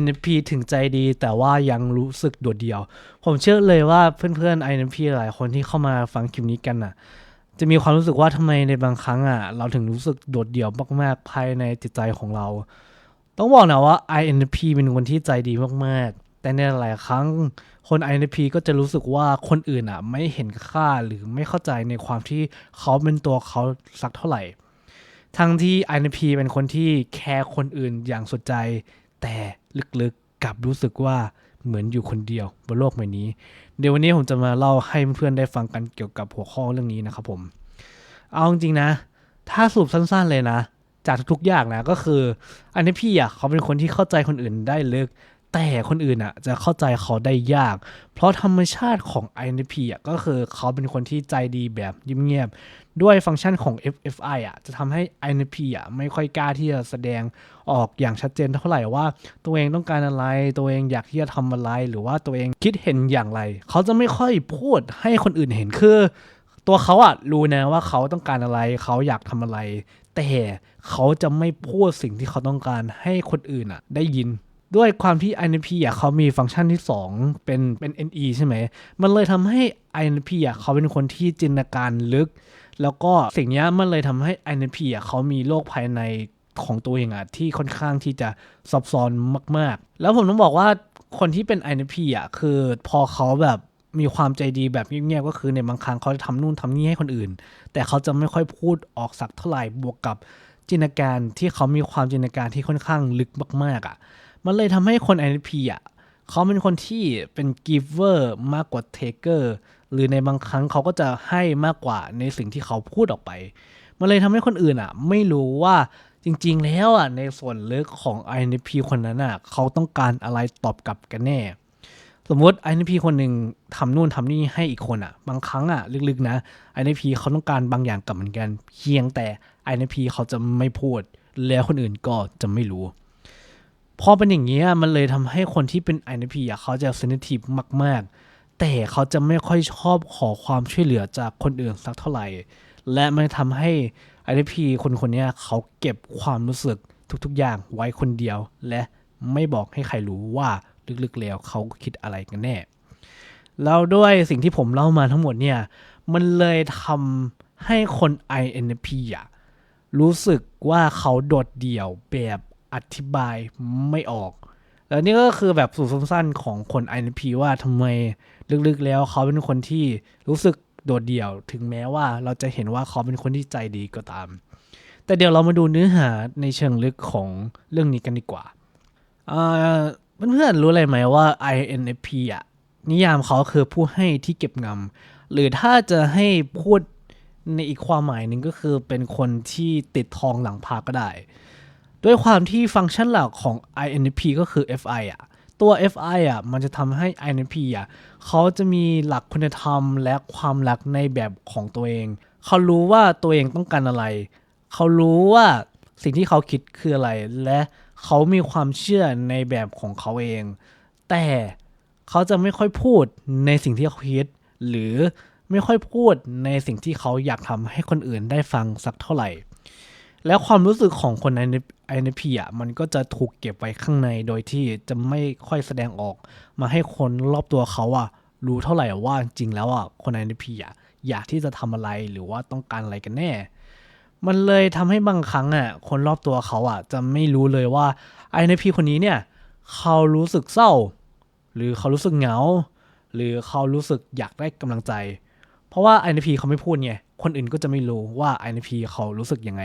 NFP ถึงใจดีแต่ว่ายังรู้สึกโดดเดี่ยว ผมเชื่อเลยว่าเพื่อนๆ INFP หลายคนที่เข้ามาฟังคลิปนี้กันน่ะ จะมีความรู้สึกว่าทำไมในบางครั้งอะ เราถึงรู้สึกโดดเดี่ยวมากๆภายในจิตใจของเรา ต้องบอกนะว่า INFP เป็นคนที่ใจดีมากๆ แต่ในหลายครั้งคน INFP ก็จะรู้สึกว่าคนอื่นอะ ไม่เห็นค่าหรือไม่เข้าใจในความที่เขาเป็นตัวเขาสักเท่าไหร่ ทั้งที่ INFP เป็นคนที่แคร์คนอื่นอย่างสุดใจ แต่ ลึกๆกลับรู้สึกว่าเหมือนอยู่คนเดียวบนโลกใบนี้ เดี๋ยววันนี้ผมจะมาเล่าให้เพื่อนๆได้ฟังกันเกี่ยวกับหัวข้อเรื่องนี้นะครับผม เอาจริงๆนะ ถ้าสรุปสั้นๆเลยนะ จากทุกๆอย่างนะก็คือ อันนี้พี่อะเขาเป็นคนที่เข้าใจคนอื่นได้ลึก แต่คนอื่นอะจะเข้าใจเขาได้ยาก เพราะธรรมชาติของ INFP อะก็คือเขาเป็นคนที่ใจดีแบบเงียบๆด้วยฟังก์ชันของ FFI อะจะทำให้ INFP อะไม่ค่อยกล้าที่จะแสดงออกอย่างชัดเจนเท่าไหร่ว่าตัวเองต้องการอะไร ตัวเองอยากที่จะทำอะไร หรือว่าตัวเองคิดเห็นอย่างไร เขาจะไม่ค่อยพูดให้คนอื่นเห็นคือตัวเขาอะรู้นะว่าเขาต้องการอะไร เขาอยากทำอะไร แต่เขาจะไม่พูดสิ่งที่เขาต้องการให้คนอื่นอะได้ยิน ด้วยความที่ INP อะเขามีฟังก์ชันที่ 2 เป็นเป็น NE ใช่ไหม มันเลยทำให้ INP อะเขาเป็นคนที่จินตนาการลึก แล้วก็สิ่งนี้มันเลยทำให้ INP อะเขามีโลกภายในของตัวเองอะที่ค่อนข้างที่จะซับซ้อนมาก ๆ แล้วผมต้องบอกว่าคนที่เป็น INP อะคือพอเขาแบบมีความใจดีแบบเงียบๆก็คือในบางครั้งเขาจะทำนู่นทำนี่ให้คนอื่น แต่เขาจะไม่ค่อยพูดออกสักเท่าไหร่บวกกับจินตนาการที่เขามีความจินตนาการที่ค่อนข้างลึกมากๆอะ่ะ มันเลยทำให้คน INFP อะเขาเป็นคนที่เป็น giver มากกว่า taker หรือในบางครั้งเขาก็จะให้มากกว่าในสิ่งที่เขาพูดออกไป มันเลยทำให้คนอื่นอะ ไม่รู้ว่าจริง ๆ แล้วอะในส่วนลึกของ INFP คนนั้นอะเขาต้องการอะไรตอบกลับกันแน่ สมมติ INFP คนหนึ่งทำนู่นทำนี่ให้อีกคนอะ บางครั้งอะลึกๆนะ INFP เขาต้องการบางอย่างกลับเหมือนกัน เพียงแต่ INFP เขาจะไม่พูด แล้วคนอื่นก็จะไม่รู้ พอเป็นอย่างนี้มันเลยทำให้คนที่เป็น INFP อะเขาจะ sensitive มาก ๆ แต่เขาจะไม่ค่อยชอบขอความช่วยเหลือจากคนอื่นสักเท่าไหร่ และมันทำให้ INFP คนคนนี้เขาเก็บความรู้สึกทุกๆ อย่างไว้คนเดียว และไม่บอกให้ใครรู้ว่าลึกๆแล้วเขาคิดอะไรกันแน่ แล้วด้วยสิ่งที่ผมเล่ามาทั้งหมดเนี่ย มันเลยทำให้คน INFP อะรู้สึกว่าเขาโดดเดี่ยวแบบ อธิบายไม่ออก แล้วนี่ก็คือแบบสูตรสั้นๆของคน INP ว่าทำไมลึกๆแล้วเขาเป็นคนที่รู้สึกโดดเดี่ยว ถึงแม้ว่าเราจะเห็นว่าเขาเป็นคนที่ใจดีก็ตาม แต่เดี๋ยวเรามาดูเนื้อหาในเชิงลึกของเรื่องนี้กันดีกว่าอ่าเพื่อนๆรู้อะไรไหมว่า INFP อะนิยามเขาคือผู้ให้ที่เก็บงำหรือถ้าจะให้พูดในอีกความหมายหนึ่งก็คือเป็นคนที่ติดทองหลังพาก็ได้ ด้วยความที่ฟังก์ชันหลักของ INFP ก็คือ FI อะ ตัว FI อะ มันจะทำให้ INFP อะเขาจะมีหลักคุณธรรมและความรักในแบบของตัวเอง เขารู้ว่าตัวเองต้องการอะไร เขารู้ว่าสิ่งที่เขาคิดคืออะไร และเขามีความเชื่อในแบบของเขาเอง แต่เขาจะไม่ค่อยพูดในสิ่งที่เขาคิด หรือไม่ค่อยพูดในสิ่งที่เขาอยากทำให้คนอื่นได้ฟังสักเท่าไหร่ แล้วความรู้สึกของคน INFP อะมันก็จะถูกเก็บไว้ข้างในโดยที่จะไม่ค่อยแสดงออก มาให้คนรอบตัวเขาอะรู้เท่าไหร่ว่าจริงแล้วอะคน INFP อะอยากที่จะทำอะไรหรือว่าต้องการอะไรกันแน่ มันเลยทำให้บางครั้งอะคนรอบตัวเขาอะจะไม่รู้เลยว่า INFP คนนี้เนี่ยเขารู้สึกเศร้า หรือเขารู้สึกเหงา หรือเขารู้สึกอยากได้กำลังใจ เพราะว่า INFP เขาไม่พูดไง คนอื่นก็จะไม่รู้ว่า INFP เขารู้สึกยังไง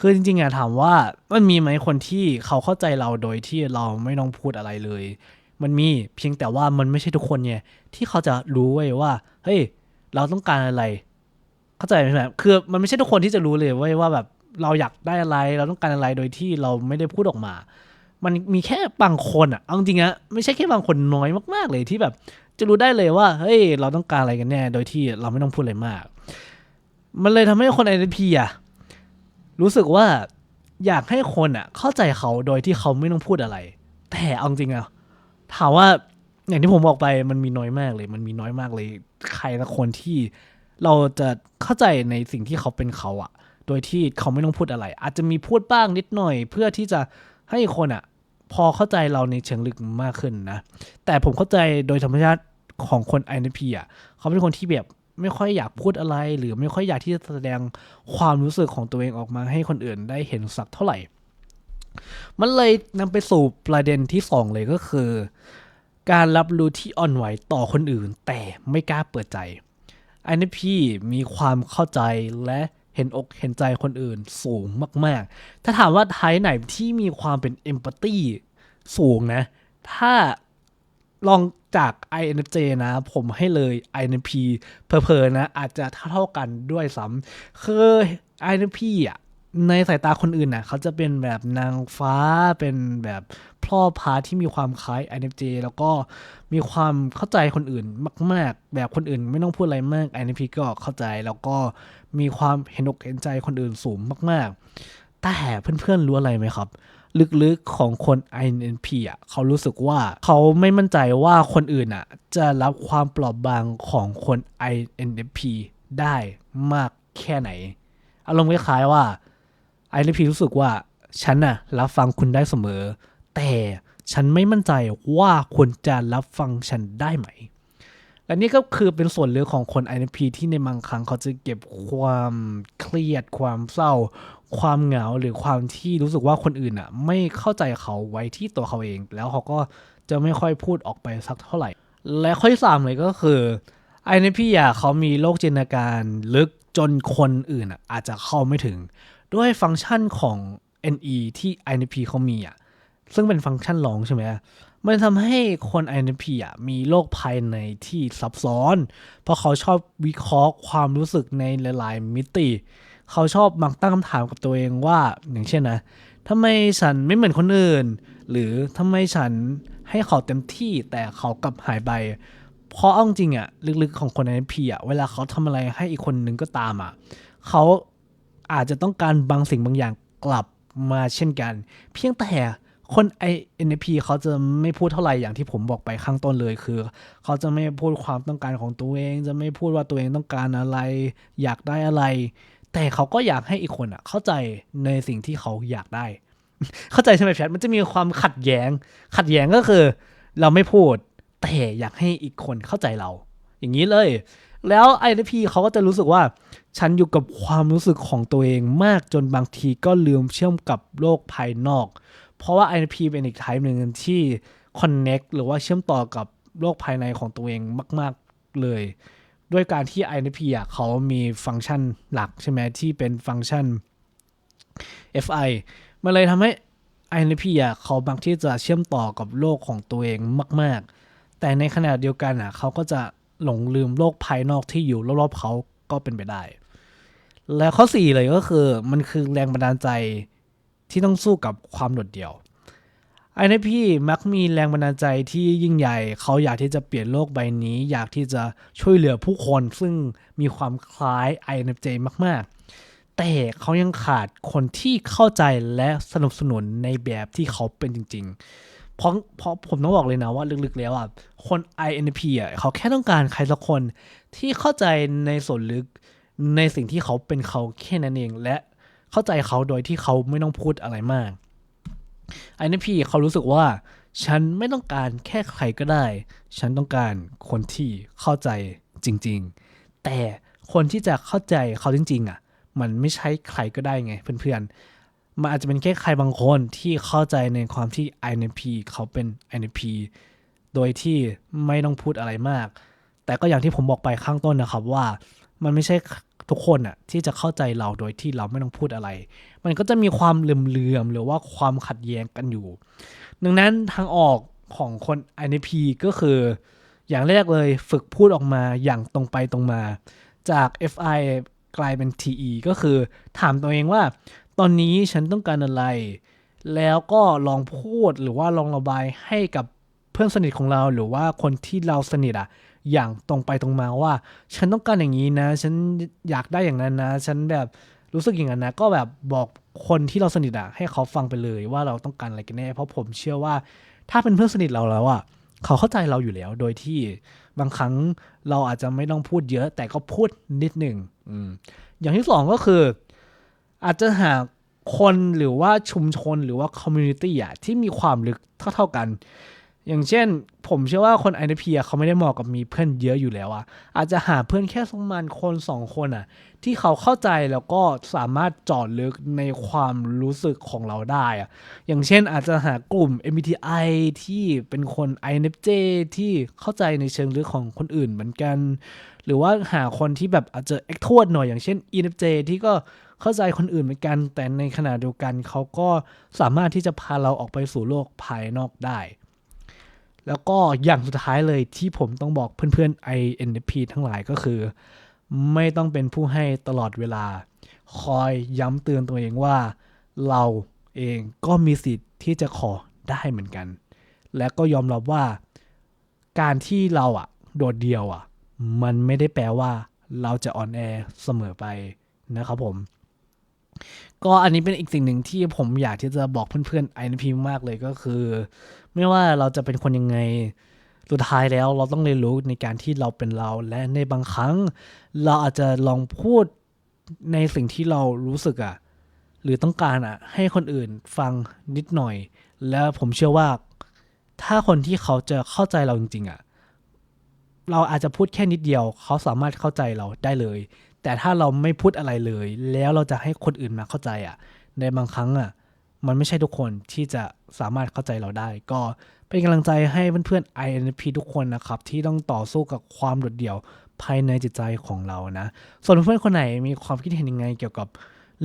คือจริงๆอะถามว่ามันมีไหมคนที่เขาเข้าใจเราโดยที่เราไม่ต้องพูดอะไรเลย มันมีเพียงแต่ว่ามันไม่ใช่ทุกคนไงที่เขาจะรู้เว้ว่า เฮ้ย เราต้องการอะไร เข้าใจไหมแบบคือมันไม่ใช่ทุกคนที่จะรู้เลยว้ว่าแบบเราอยากได้อะไร เราต้องการอะไรโดยที่เราไม่ได้พูดออกมา มันมีแค่บางคนอะเอาจริงๆอะไม่ใช่แค่บางคนน้อยมากๆเลยที่แบบ จะรู้ได้เลยว่าเฮ้ยเราต้องการอะไรกันแน่ โดยที่เราไม่ต้องพูดอะไรมาก มันเลยทำให้คน INFP อะรู้สึกว่าอยากให้คนอะเข้าใจเขาโดยที่เขาไม่ต้องพูดอะไร แต่เอาจริงอะถามว่าอย่างที่ผมบอกไปมันมีน้อยมากเลย มันมีน้อยมากเลย ใครละคนที่เราจะเข้าใจในสิ่งที่เขาเป็นเขาอะ โดยที่เขาไม่ต้องพูดอะไร อาจจะมีพูดบ้างนิดหน่อย เพื่อที่จะให้คนอะ พอเข้าใจเราในเชิงลึกมากขึ้นนะ แต่ผมเข้าใจโดยธรรมชาติของคน INFP อะเขาเป็นคนที่แบบไม่ค่อยอยากพูดอะไร หรือไม่ค่อยอยากที่จะแสดงความรู้สึกของตัวเองออกมาให้คนอื่นได้เห็นสักเท่าไหร่ มันเลยนำไปสู่ประเด็นที่สองเลยก็คือ การรับรู้ที่อ่อนไหวต่อคนอื่น แต่ไม่กล้าเปิดใจ INFP มีความเข้าใจและ เห็นอกเห็นใจคนอื่นสูงมาก ๆ ถ้าถามว่าไทยไหนที่มีความเป็นเอมพัตตีสูงนะ ถ้าลองจาก INFJ นะ ผมให้เลย INP เพอๆนะ อาจจะเท่าๆกันด้วยซ้ำคือ INP อะในสายตาคนอื่นน่ะเขาจะเป็นแบบนางฟ้าเป็นแบบพ่อพาที่มีความคล้าย INFJ แล้วก็มีความเข้าใจคนอื่นมาก ๆ แบบคนอื่นไม่ต้องพูดอะไรมาก INFP ก็เข้าใจแล้วก็ มีความเห็นอกเห็นใจคนอื่นสูงมากๆ แต่เพื่อนๆรู้อะไรไหมครับ ลึกๆของคน INFP อะเขารู้สึกว่าเขาไม่มั่นใจว่าคนอื่นอะ จะรับความเปลอบบางของคน INFP ได้มากแค่ไหน อารมณ์คล้ายๆว่า INFP รู้สึกว่าฉันน่ะรับฟังคุณได้เสมอ แต่ฉันไม่มั่นใจว่าคุณจะรับฟังฉันได้ไหม และนี่ก็คือเป็นส่วนเลือของคน INFP ที่ในบางครั้งเขาจะเก็บความเครียด ความเศร้า ความเหงาหรือความที่รู้สึกว่าคนอื่นอะ ไม่เข้าใจเขาไว้ที่ตัวเขาเอง แล้วเขาก็จะไม่ค่อยพูดออกไปสักเท่าไหร่ และข้อที่สามเลยก็คือ INFP อะเขามีโลกจินตนาการลึกจนคนอื่นอะอาจจะเข้าไม่ถึง ด้วยฟังก์ชันของ NE ที่ INFP เขามีอะซึ่งเป็นฟังก์ชันรองใช่ไหม มันทำให้คน INFP อะมีโลกภายในที่ซับซ้อน เพราะเขาชอบวิเคราะห์ความรู้สึกในหลาย ๆ มิติ เขาชอบมักตั้งคำถามกับตัวเองว่า อย่างเช่นนะทำไมฉันไม่เหมือนคนอื่น หรือทำไมฉันให้เขาเต็มที่แต่เขากลับหายไปเพราะเอาจริงอะลึกๆของคน INFP อะเวลาเขาทำอะไรให้อีกคนนึงก็ตามอะเขาอาจจะต้องการบางสิ่งบางอย่างกลับมาเช่นกัน เพียงแต่ คน INFP เขาจะไม่พูดเท่าไหร่อย่างที่ผมบอกไปข้างต้นเลยคือ เขาจะไม่พูดความต้องการของตัวเอง จะไม่พูดว่าตัวเองต้องการอะไร อยากได้อะไร แต่เขาก็อยากให้อีกคนอะ เข้าใจในสิ่งที่เขาอยากได้ เข้าใจใช่ไหมแพทมันจะมีความขัดแย้ง ขัดแย้งก็คือ เราไม่พูดแต่อยากให้อีกคนเข้าใจเรา อย่างนี้เลย แล้ว INFP เขาก็จะรู้สึกว่า ฉันอยู่กับความรู้สึกของตัวเองมากจนบางทีก็ลืมเชื่อมกับโลกภายนอก เพราะว่า INP เป็นอีก type หนึ่งที่ connect หรือว่าเชื่อมต่อกับโลกภายในของตัวเองมาก ๆ เลย ด้วยการที่ INP อะเขามีฟังก์ชันหลักใช่ไหมที่เป็นฟังก์ชัน FI มันเลยทำให้ INP อะเขาบางที่จะเชื่อมต่อกับโลกของตัวเองมาก ๆ แต่ในขณะเดียวกันอะเขาก็จะหลงลืมโลกภายนอกที่อยู่รอบๆเขาก็เป็นไปได้ และข้อ 4 เลยก็คือมันคือแรงบันดาลใจ ที่ต้องสู้กับความโดดเดี่ยว INFP มักมีแรงบันดาลใจที่ยิ่งใหญ่ เขาอยากที่จะเปลี่ยนโลกใบนี้ อยากที่จะช่วยเหลือผู้คนซึ่งมีความคล้าย INFJ มาก ๆ แต่เขายังขาดคนที่เข้าใจและสนับสนุนในแบบที่เขาเป็นจริง ๆ เพราะเพราะผมต้องบอกเลยนะว่าลึกๆ แล้วอะคน INFP อะเขาแค่ต้องการใครสักคนที่เข้าใจในส่วนลึกในสิ่งที่เขาเป็นเขาแค่นั้นเองและ เข้าใจเขาโดยที่เขาไม่ต้องพูดอะไรมาก INFP เขารู้สึกว่า ฉันไม่ต้องการแค่ใครก็ได้ ฉันต้องการคนที่เข้าใจจริง ๆ แต่คนที่จะเข้าใจเขาจริง ๆอะ มันไม่ใช่ใครก็ได้ไงเพื่อนๆ มันอาจจะเป็นแค่ใครบางคนที่เข้าใจในความที่ INFP เขาเป็น INFP โดยที่ไม่ต้องพูดอะไรมาก แต่ก็อย่างที่ผมบอกไปข้างต้นนะครับว่า มันไม่ใช่ ทุกคนอะที่จะเข้าใจเราโดยที่เราไม่ต้องพูดอะไร มันก็จะมีความเหลื่อมๆหรือว่าความขัดแย้งกันอยู่ ดังนั้นทางออกของคน INP ก็คือ อย่างแรกเลยฝึกพูดออกมาอย่างตรงไปตรงมา จาก FI กลายเป็น TE ก็คือถามตัวเองว่า ตอนนี้ฉันต้องการอะไร แล้วก็ลองพูดหรือว่าลองระบายให้กับเพื่อนสนิทของเราหรือว่าคนที่เราสนิทอะ อย่างตรงไปตรงมาว่า ฉันต้องการอย่างนี้นะ ฉันอยากได้อย่างนั้นนะ ฉันแบบรู้สึกอย่างนั้นนะ ก็แบบบอกคนที่เราสนิทอะให้เขาฟังไปเลยว่าเราต้องการอะไรกันแน่เพราะผมเชื่อว่าถ้าเป็นเพื่อนสนิทเราแล้วอะเขาเข้าใจเราอยู่แล้ว โดยที่บางครั้งเราอาจจะไม่ต้องพูดเยอะ แต่ก็พูดนิดหนึ่งออย่างที่สองก็คือ อาจจะหาคนหรือว่าชุมชนหรือว่าคอมมูนิตี้อะที่มีความลึกเท่าๆกัน อย่างเช่น ผมเชื่อว่าคน INFP อะเขาไม่ได้เหมาะกับมีเพื่อนเยอะอยู่แล้วอะอาจจะหาเพื่อนแค่สักมาณคนสองคนอะที่เขาเข้าใจแล้วก็สามารถจอดลึกในความรู้สึกของเราได้อะอย่างเช่นอาจจะหากลุ่ม MBTI ที่เป็นคน INFJ ที่เข้าใจในเชิงลึกของคนอื่นเหมือนกัน หรือว่าหาคนที่แบบอาจจะ e x t r o v e r t หน่อยอย่างเช่น ENFJ ที่ก็เข้าใจคนอื่นเหมือนกัน แต่ในขณะเดียวกันเขาก็สามารถที่จะพาเราออกไปสู่โลกภายนอกได้ แล้วก็อย่างสุดท้ายเลยที่ผมต้องบอกเพื่อนๆ INFP ทั้งหลายก็คือ ไม่ต้องเป็นผู้ให้ตลอดเวลา คอยย้ำเตือนตัวเองว่า เราเองก็มีสิทธิ์ที่จะขอได้เหมือนกัน และก็ยอมรับว่า การที่เราอะโดดเดี่ยวอะมันไม่ได้แปลว่า เราจะอ่อนแอเสมอไปนะครับผม ก็อันนี้เป็นอีกสิ่งหนึ่งที่ผมอยากที่จะบอกเพื่อนๆ INP มากเลยก็คือ ไม่ว่าเราจะเป็นคนยังไงสุดท้ายแล้วเราต้องเรียนรู้ในการที่เราเป็นเรา และในบางครั้ง เราอาจจะลองพูดในสิ่งที่เรารู้สึกอะหรือต้องการอะให้คนอื่นฟังนิดหน่อย แล้วผมเชื่อว่า ถ้าคนที่เขาจะเข้าใจเราจริงๆอะเราอาจจะพูดแค่นิดเดียว เขาสามารถเข้าใจเราได้เลย แต่ถ้าเราไม่พูดอะไรเลย แล้วเราจะให้คนอื่นมาเข้าใจอะในบางครั้งอะ มันไม่ใช่ทุกคนที่จะสามารถเข้าใจเราได้ ก็เป็นกำลังใจให้เพื่อนๆ INFP ทุกคนนะครับ ที่ต้องต่อสู้กับความโดดเดี่ยวภายในจิตใจของเรานะ ส่วนเพื่อนๆคนไหนมีความคิดเห็นยังไงเกี่ยวกับ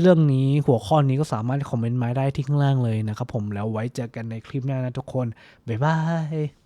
เรื่องนี้หัวข้อนี้ก็สามารถคอมเมนต์มาได้ที่ข้างล่างเลยนะครับผมแล้วไว้เจอกันในคลิปหน้านะทุกคน บ๊ายบาย